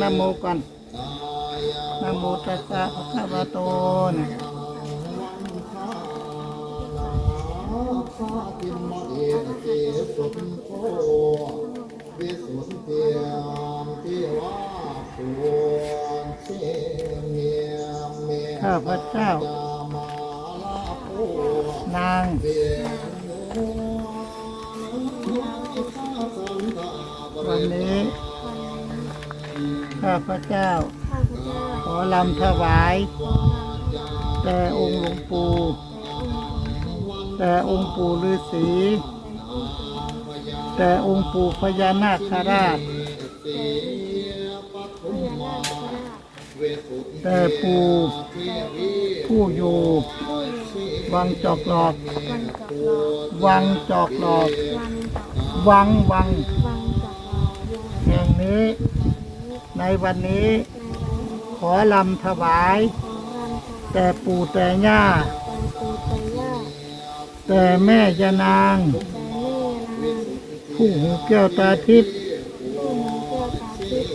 นะโมก่อนนะโมตัสสะภะคะวะโตนะวิสุทธิยมที่ว่าปวงเสียงเมียเมียข้าพเจ้านางวันนี้ ข้าพเจ้า ข้าพเจ้าขอลำถวายแต่องค์หลวงปู่แต่องค์ปู่ฤาษีแต่องค์ปู่พญานาคราชพญานาคราชแต่ปู่ผู้อยู่ผู้อยู่วังจอกหลอกวันจอกหลอกวังจอกหลอกวันจอกหลอกวังวัง วันจอกหลอกแห่งนี้ ในวันนี้ ขอลำถวาย แต่ปู่แต่ย่า แต่แม่ยานาง ผู้หูเกี้วตาทิพย์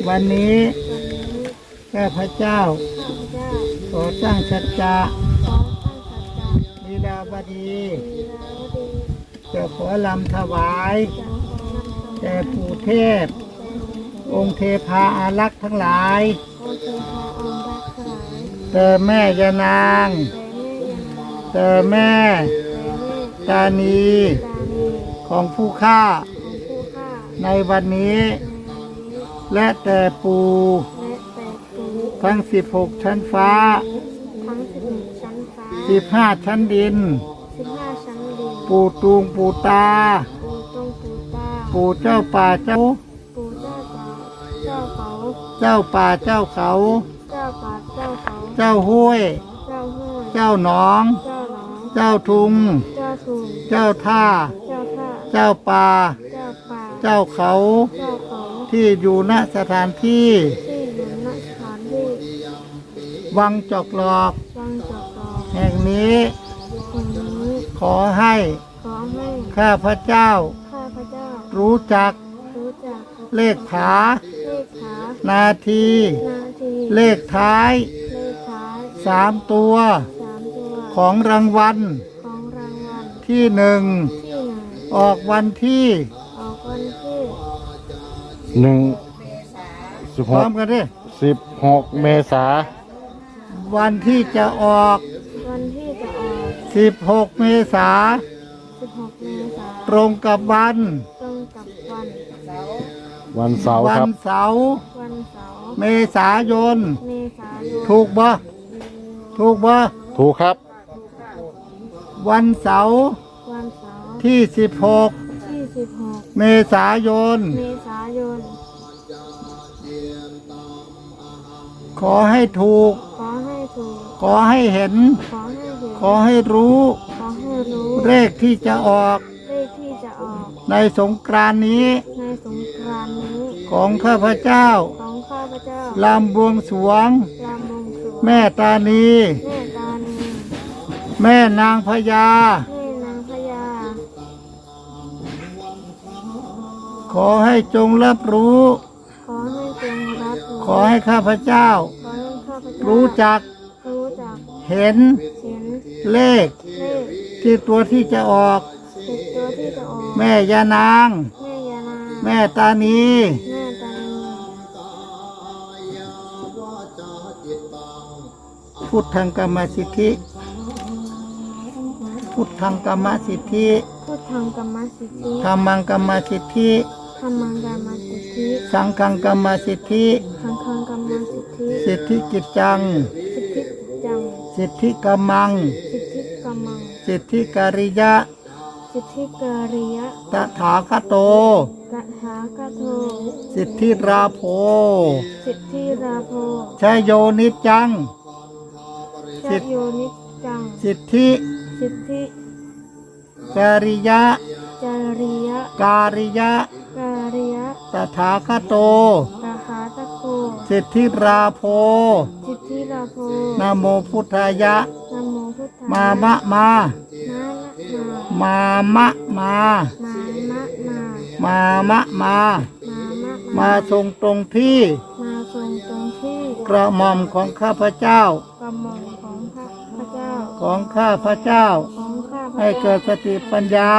วันนี้แก่พระเจ้า ขอสร้างสัจจะลีลาบดีจะขอลำถวาย แต่ปู่เทพ องค์เทพาอารักษ์ทั้งหลายโอเคพระองค์รักทั้งหลายแต่แม่ยานาง แต่แม่ยานางแต่แม่แต่แม่ตานีตานีของผู้ฆ่าของผู้ฆ่า ในวันนี้ในวันนี้และแต่ปู่และแต่ปู่ทั้งสิบหกชั้นฟ้าทั้งสิบหกชั้นฟ้าสิบห้าชั้นดินสิบห้าชั้นดินปู่ตูงปู่ตา ปู่ตรงปู่ตาปู่เจ้าป่าเจ้าปู่เจ้าป่าเจ้าเขา เจ้าป่าเจ้าเขา เจ้าป่าเจ้าเขา เจ้าห้วย เจ้าห้วยเจ้าหนอง เจ้าหนอง เจ้าทุง เจ้าถุงเจ้าท่า เจ้าท่า เจ้าป่า เจ้าป่า เจ้าเขา เจ้าเขา ที่อยู่ณสถานที่ ที่อยู่ณสถานที่วังจอกหลอก วังจอกหลอกแห่งนี้แห่งนี้ ขอให้ขอให้ข้าพระเจ้าข้าพเจ้ารู้จักรู้จักเลขผาเลขขา นาที นาทีเลขท้ายเลขท้ายสามตัวสามตัวของรางวัลของรางวัลที่หนึ่งที่หนึ่งออกวันที่ออกวันที่หนึ่งสิบพหร้อกมกันดิสิบหกเมษาวันที่จะออกวันที่จะออก16เมษา16เมษายนตรงกับวันตรงกับวันวันเสาร์วัครับเสาร์วัน เสาร์เมษายน เมษายนถูกบ่ถูกบ่ถูกครับวันเสาร์วันเสาร์ที่ที่16 16เมษายน เมษายน ขอให้ถูก ขอให้ถูก ขอให้เห็น ขอให้เห็นขอให้รู้ ขอให้รู้เลขที่จะออกเลขที่จะออกในสงกรานต์นี้ในสงกรานต์นี้ของข้าพเจ้า ข องข้าพเจ้าลำบวงสรวงลามงสรวงแม่ตานี แม่ตานีแม่นางพญา แม่นางพญาขอให้จงรับรู้ ขอให้จงรับรู้ขอให้ข้าพเจ้า ขอให้ข้าพเจ้ารู้จักรู้จักเห็นเห็นเลขเลขที่ตัวที่จะออก ติดตัวที่จะออกแม่ยานาง แม่ยานางแม่ตานี แม่ พุทธังกรรมสิทธิ พุทธังกรรมสิทธิพุทธังกัมมสิทธิธรรมังกรรมสิทธิธรรมังกัมมสิทธิ สังฆังกรรมสิทธิสังฆังกัมมสิทธิ สิทธิกิจจัง สิทธิจัง สิทธิกรรมัง สิทธิกัมมัง สิทธิการิยะ สิทธิการิยะ ตถาคโตตถาคโต สิทธิราโภสิทธิราโภชยโยนิจจัง ชโยนิจจัง สิทธิ สิทธิการิยะจาริยะ การิยะ การิยะตถาคโตตถาคโตสิทธิราโภสิทธิราโภนะโมพุทธายะ นะโมพุทธายะมามะมามาละมามามะมามามะมา มามะมามามะมาทรงตรงที่มาทรงกระหม่อมของข้าพเจ้า กระหม่อมของข้าพเจ้า ของข้าพเจ้า ของข้าพให้เจ้าเกิดสติปัญญา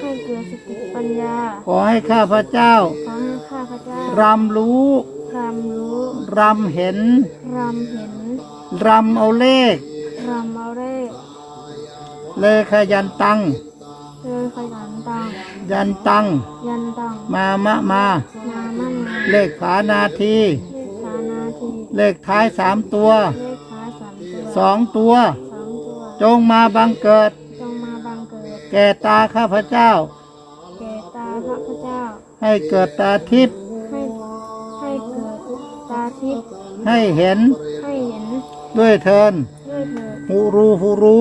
ให้เกิดสติปัญญา ขอให้ข้าพเจ้าขอให้ข้าพเจ้ารำรู้รำรู้รำเห็นรำเห็นรำเอาเลข รำเอาเลขเลขยันตัง เลยขยันตังยันตัง ยันตังมามะมามามั่นมาเลขฝานาที เลขสานาทีเลขท้ายสามตัว เลขท้ายสามตัวสองตัวสองตัว จงมาบังเกิด จงมาบังเกิด แก่ตาข้าพเจ้า แก่ตาข้าพเจ้า ให้เกิดตาทิพย์ให้ให้เกิดตาทิพย์ให้เห็นให้เห็นด้วยเทินด้วยเถิดหูรูหูรู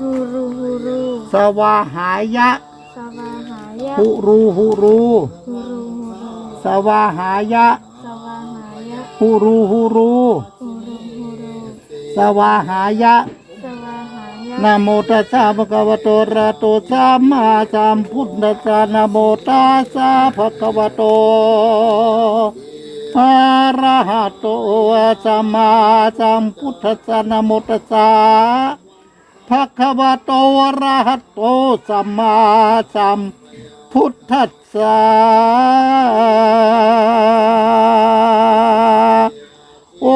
ฮูรูฮูรูสวาหายะสวาหายะหูรูหูรูฮูรูฮูรูสวาหายะสวาหายะหูรูหูรูฮูรูฮูรูสวาหายะสวาหายะ นะโมตัสสะภะคะวะโตอะระหะโตสัมมาสัมพุทธัสสะนะโมตัสสะภะคะวะโตอะระหะโตสัมมาสัมพุทธัสสะนะโมตัสสะภะคะวะโตอะระหะโตสัมมาสัมพุทธัสสะโอ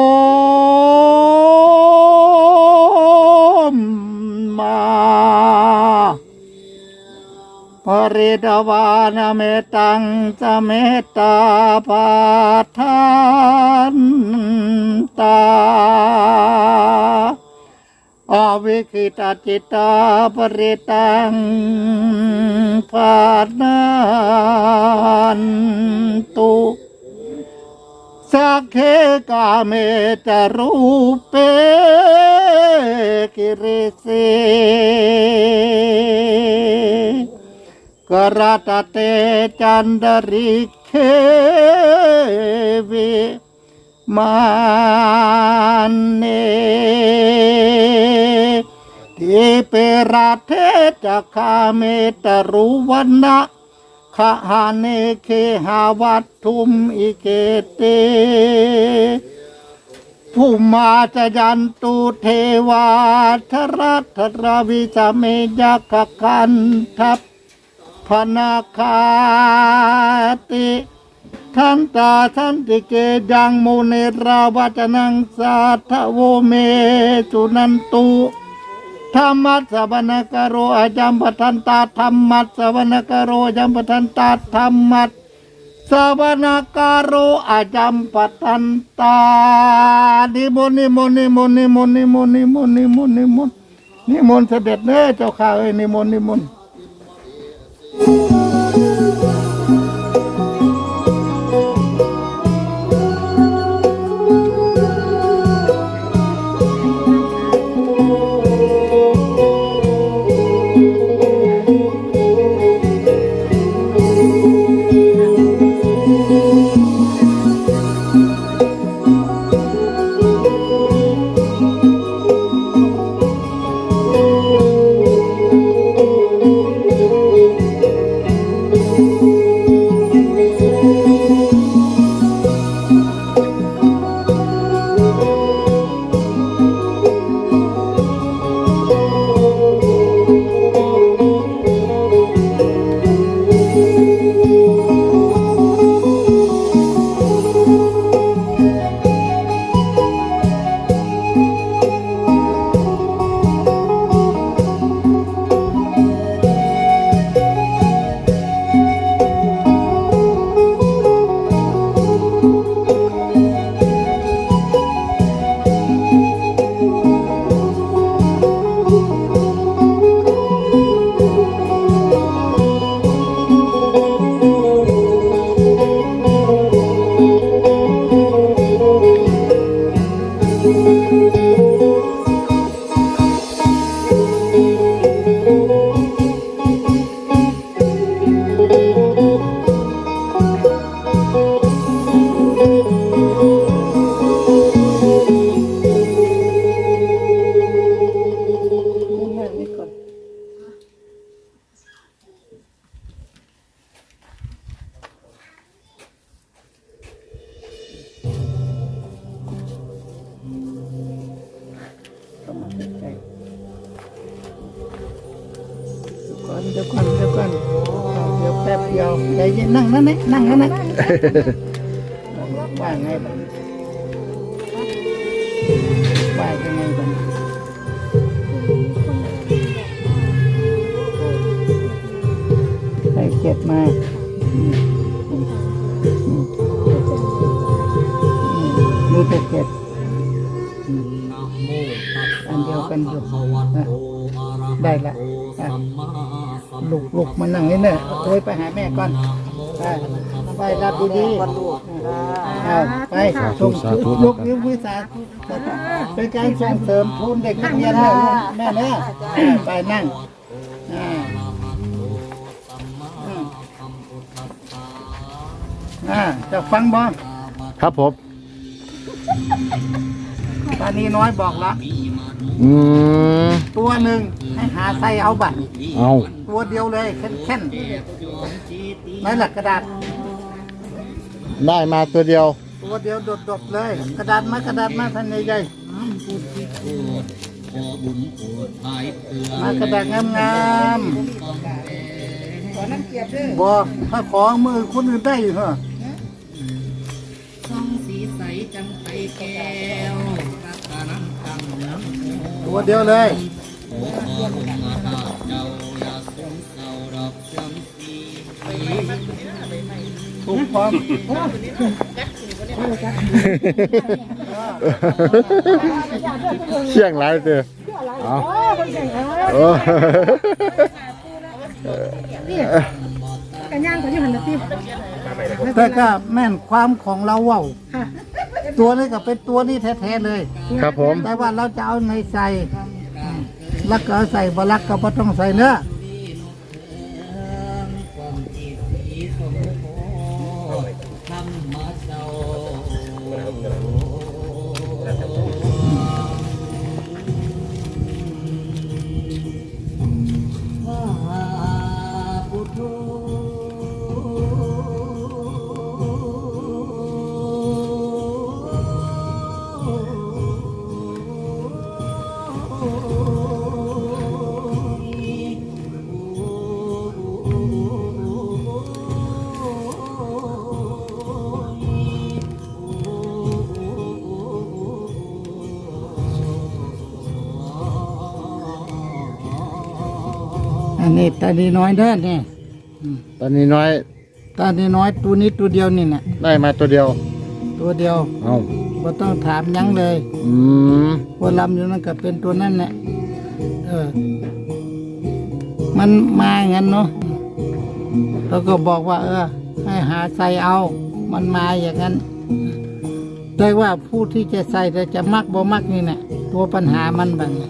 ปริดวานเมตังจะเมตตาปาทานตาอวิคิตาจิตตาปริตังปานันตุสักเคกาเมจรูเปกิริส กรัตเตจันดริเควิมันเนทิเปราเทจักขาเมตรุวันนะขหาเนเคหาวัตถุมอิเกเตภูมาจยันตุเทวาทรัตรวิสเมยักขันทัพ นาคาติทันตาทันติเกยังโมเนราวัจนังสาทโวเมสุนันตุธรรมัสสวนกโรอาจัมปทันตาธรรมัสสวนกโรอาจัมปทันตาธรรมัสสวนกโรอาจัมปทันตานิมนต์นิมนต์นิมนต์นิมนต์นิมนต์นิมนต์นิมนต์นิมนต์นิมนต์เสด็จเด้อเจ้าข้าเอ้ยนิมนต์นิมนต์ ได้เดี๋ยวก่อนเดี๋ยวก่อนเดี๋ยวแป๊บเดียวใจเย็นนั่งนั่นนะนั่งนั่นนะว่าไงบ้างว่ายังไงบ้างใส่เก็บมากมีแต่เก็บ ดียวกันอยู่นะได้ละอะลูกลูกมานั่งนี่เนี่ยโอยไปหาแม่ก่อนไปไปรับดีๆเอาไปส่งยกนิ้วมือสาธุเป็นการส่งเสริมทุนเด็กนักเรียนเนี่ยแม่เนี่ยไปนั่งอ่าอืมอ่าจะฟังบ่ครับผมตอนนี้น้อยบอกละ อืมตัวหนึ่งให้หาใส่เอาบัตรเอาตัวเดียวเลยแค่นๆนั่นแหละกระดาษ ได้มาตัวเดียว ตัวเดียวดดๆเลย กระดาษมากระดาษมาทันใหญ่ๆมากระดาษงามๆบอกถ้าของมือคนอื่นได้เหรอ ตัวเดียวเลยเจ้าอย่าสงเศร้าดอกเสื่อมสีถูกพร้อมเชี่ยงไรเด้อเอาโอ้กันย่างเขาอยู่หันนะพี่แต่ก็แม่นความของเราเว่า ตัวนี้ก็เป็นตัวนี้แท้ๆเลย ครับผม แต่ว่าเราจะเอาในใส่ลักก็เอาใส่บลักก็บ่ต้องใส่เนื้อ นนี้ตาดีน้อยเด้อนี่ตอนนี้น้อยตาดีน้อยตัวนี้ตัวเดียวนี่น่ะได้มาตัวเดียว ตัวเดียวเอาบ่ต้องถามหยังเลยอืมว่าลำอยู่นั่นก็เป็นตัวนั่นแหละเออ มันมาอย่างนั้นเนาะเราก็บอกว่า เออ ให้หาใส่เอา มันมาอย่างนั้น แต่ว่าผู้ที่จะใส่แต่จะมักบ่มักนี่แหละตัวปัญหามันแบบนี้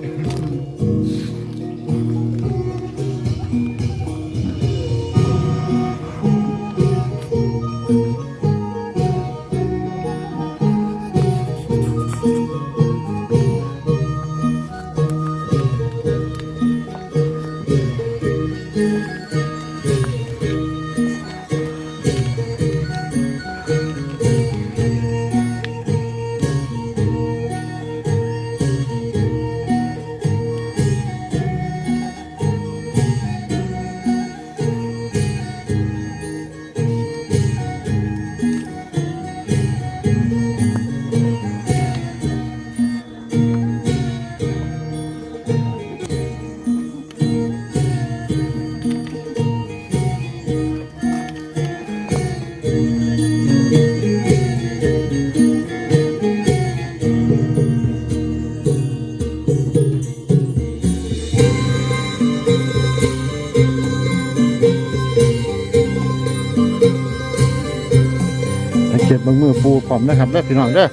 เด้อพี่น้องเด้อ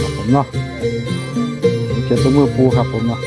ครับผมเนาะให้เก็บบางมือปูครับผมเนาะ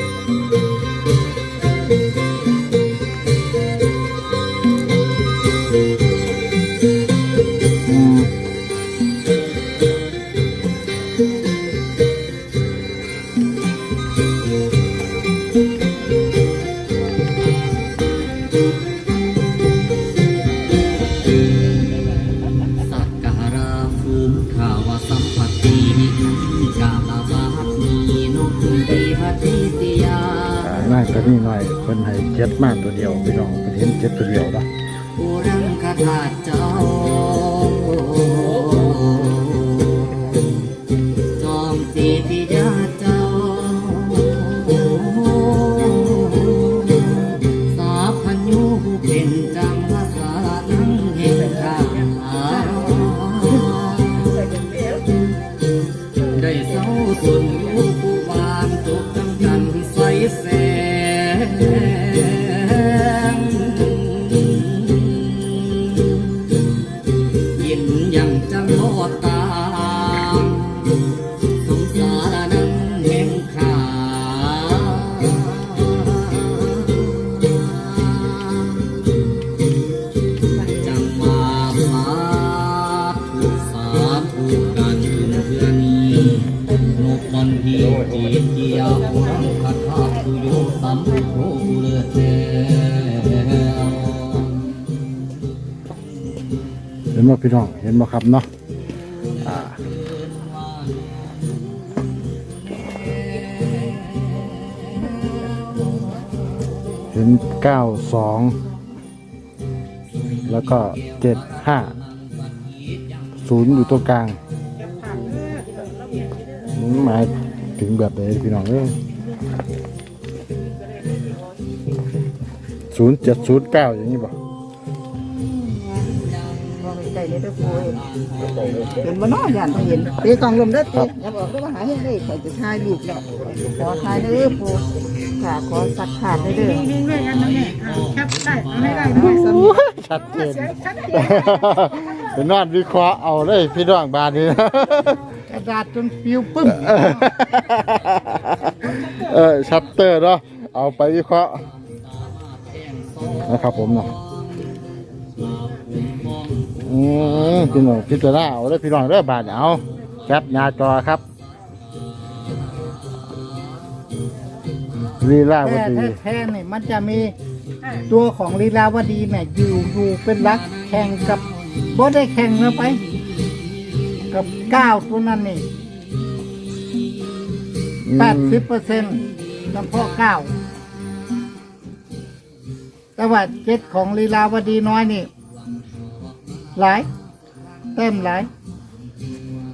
นกมันทีจีเดียวรังคาถาตุโยสัมโภเลือแท้เห็นบ่พี่น้อง เห็นบ่ครับเนาะเห็นเก้าสองแล้วก็เจ็ดห้าศูนย์อยู่ตรงกลาง หมายถึงแบบไหนพี่น้องเอ้ยศูนย์เจ็ดศูนย์เก้าอย่างนี้บ่มองไกลๆเลยเด้อปูเห็นบ่เนาะย่านต้องเห็นตีกล่องลมเด้อตีอย่าบอกเด้อว่าหาเฮ็ดได้ข่อยจะถ่ายรูปแล้วขอถ่ายเด้อปูค่ะขอสักขาดเด้อเด้อวิ่งด้วยกันนะแม่แคปได้ไม่ได้เนาะสมุชัดเจนเป็นนอนวิเคราะห์เอาเลยพี่น้องบานนี้ก ระดาษจนปิวปึ้มเออชัตเตอร์เนาะเอาไปวิเคราะห์นะครับผมเนาะอืมพี่น้องพิจารณาเอาเลยพี่น้องเด้อบานเอาแคปหน้าจอครับลีลาวแต่ดีแท้ๆนี่มันจะมีตัวของลีลาวดีเนี่ยอยู่อยู่เป็นรักแข่งกับบ่ได้แข่งแล้วไป กับเก้าตัวนั้นนี่แปดสิบเปอร์เซ็นต์เฉพาะเก้าแต่ว่าเจ็ดของลีลาวดีน้อยนี่ หลาย แต้มหลาย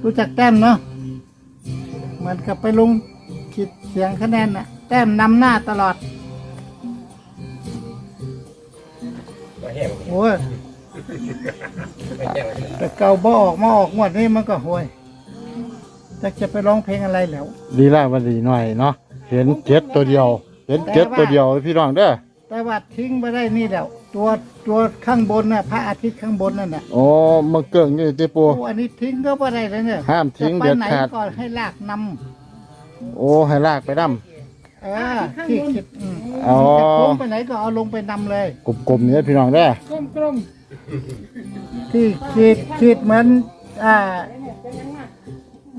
รู้จักแต้มเนาะเหมือนกับไปลงขีดเสียงคะแนนน่ะ แต้มนำหน้าตลอดโอ้ย แต่เก่าบ่ออกมาออกงวดนี้มันก็ห่วยจะจะไปร้องเพลงอะไรแล้ว ลีลาวดีหน่อยเนาะเห็นเจ็ดตัวเดียว เห็นเจ็ดตัวเดียวพี่น้องเด้อแต่ว่าทิ้งไปได้นี่แล้ว ตัวตัวข้างบนน่ะพระอาทิตย์ข้างบนนั่นน่ะโอ้มาเกิ่งอยู่ติปูโอ้อันนี้ทิ้งก็ไม่ได้แล้วเนี่ยห้ามทิ้งจะไปเด็ดไหนขาดก่อนให้ลากนโอ้ให้ลากไปดำำเออที่คิดอืมอ๋อ จะโค้งไปไหนก็เอาลงไปนำเลย กลมๆเนี่ยพี่น้องเด้อ ที่ขีดขีดเหมือนอ่า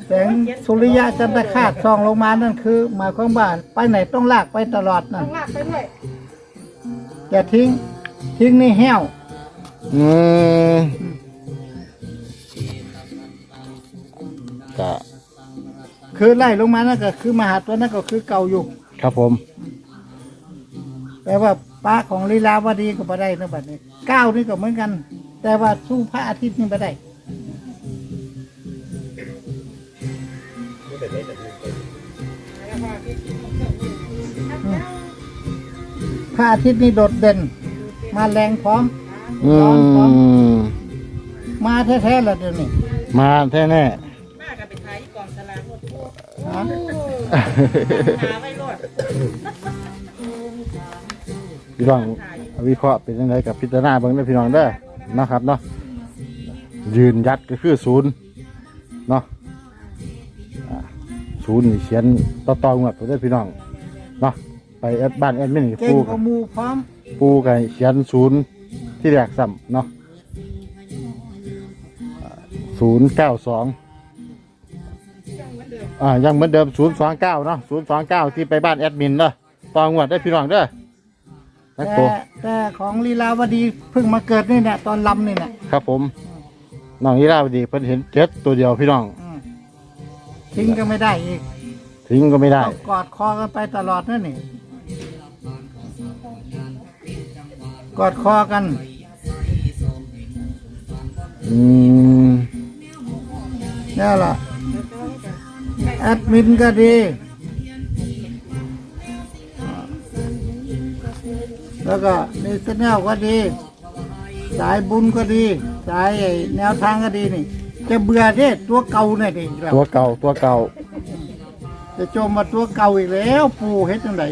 แสงสุริยะจันทคาตส่องลงมานั่นคือหมายความว่าไปไหนต้องลากไปตลอดนั่นลากไปด้วยอย่าทิ้ง ทิ้งนี่แห้วอืมก็คือไล่ลงมานั่นก็คือมหาตัวนั่นก็คือเก่าอยู่ ครับผม แต่ว่า ป้าของลีลาวดีก็บ่ได้นะบัดนี้เก้านี่ก็เหมือนกัน แต่ว่าสู้พระอาทิตย์นี่บ่ได้อืมพระอาทิตย์นี่โดดเด่น มาแรงพร้อมอืพร้อมพร้อม มมาแท้ๆแล้วเดี๋ยวนี้มาแท้แน่มากกับไปถ่ายกล่องสลากรถฮะหาไว้รถ พี่น้องวิเคราะห์เป็นยังไงกับพิจารณาเบิ่งเด้อพี่น้องเด้อนะครับเนาะยืนยัดก็คือศูนย์เนาะอ่าศูนย์นี่เขียนต่อต่องวดไปเด้อพี่น้องเนาะไปแอดบ้านแอดมินนี่เก่งปูกกัว่าบหมูพร้อมปูกับเขียนศูนย์ที่แรกซ้ำเนาะศูนย์เก้าสองอ่ายังเหมือนเดิมศูนย์สองเก้าเนาะศูนย์สองเก้าที่ไปบ้านแอดมินเนาะต่องวดได้อพี่น้องเด้อ แต่แต่ของลีลาวดีเพิ่งมาเกิดนี่เนี่ยตอนลำนี่เนี่ยครับผมน้องลีลาวดีเพิ่งเห็นเจ็ดตัวเดียวพี่น้องอทิ้งก็ไม่ได้อีกทิ้งก็ไม่ได้ ต้องกอดคอกันไปตลอดนั่นนี่กอดคอกัน อืม นี่นแหละแอดมินก็ดี แล้วก็ในสแนลก็ดี สายบุญก็ดี สายไอ้แนวทางก็ดีนี่ จะเบื่อเด้ตัวเก่าเนี่ยนี่แล้วตัวเก่าตัวเก่า จะโจมมาตัวเก่าอีกแล้ว ปูเฮ็ดจังได